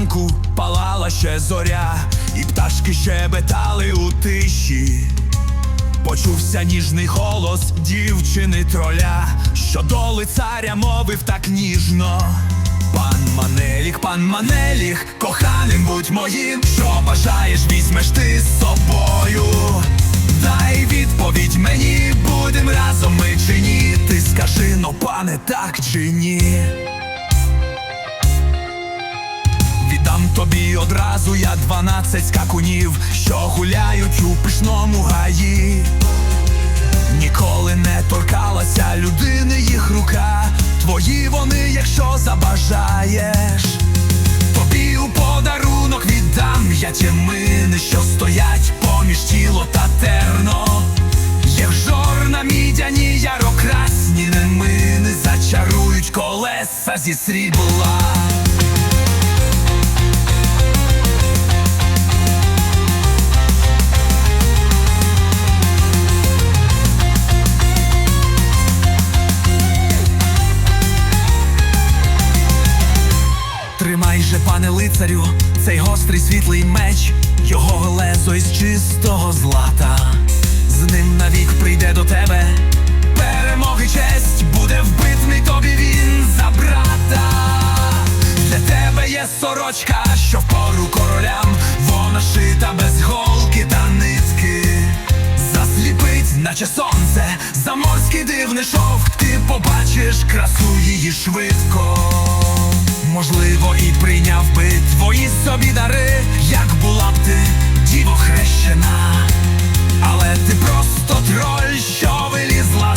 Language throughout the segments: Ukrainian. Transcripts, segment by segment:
світанку палала ще зоря, і пташки щебетали у тиші. Почувся ніжний голос дівчини троля, що до лицаря мовив так ніжно. Пан Манелік, пан Манелік, коханим будь моїм, що бажаєш, візьмеш ти з собою. Дай відповідь мені, будем разом ми чи ні. Ти скажи, но пане, так чи ні. Одразу я дванадцять скакунів, що гуляють у пишному гаї. Ніколи не торкалася людини їх рука. Твої вони, якщо забажаєш. Тобі у подарунок віддам я тямини, що стоять поміж тіло та терно. Є жорна мідяні ярокрасні немини зачарують колеса зі срібла. Же, пане лицарю, цей гострий світлий меч, його лезо із чистого злата. З ним навік прийде до тебе. Перемоги честь буде вбитний тобі він за брата. Для тебе є сорочка, що впору королям, вона шита без голки та нитки. Засліпить, наче сонце, заморський дивний шовк, ти побачиш красу її швидко. Можливо, і прийняв би твої собі дари, як була б ти діво хрещена. Але ти просто троль, що вилізла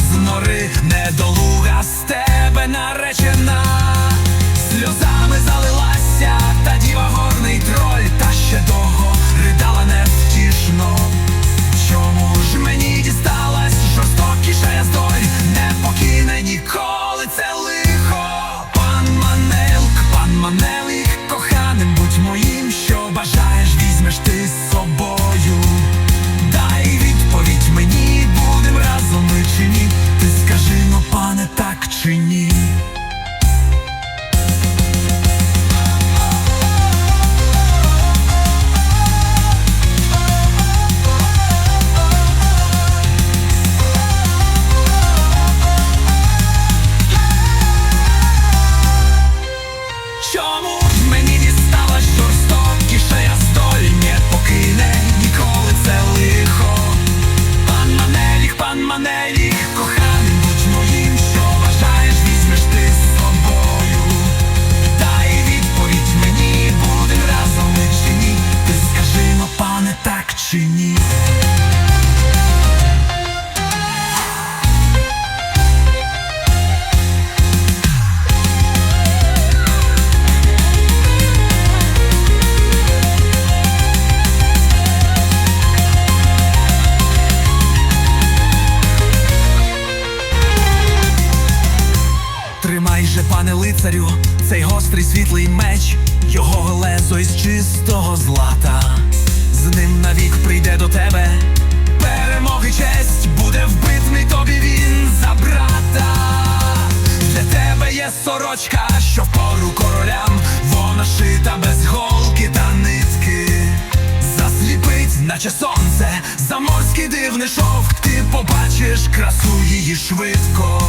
Тримай же, пане лицарю, цей гострий світлий меч, його лезо із чистого злата. З ним навік прийде до тебе. Перемоги честь буде вбитний тобі він за брата. Для тебе є сорочка, що впору королям, вона шита без голки та нитки. Засліпить, наче сонце, заморський дивний шовк, ти побачиш красу її швидко.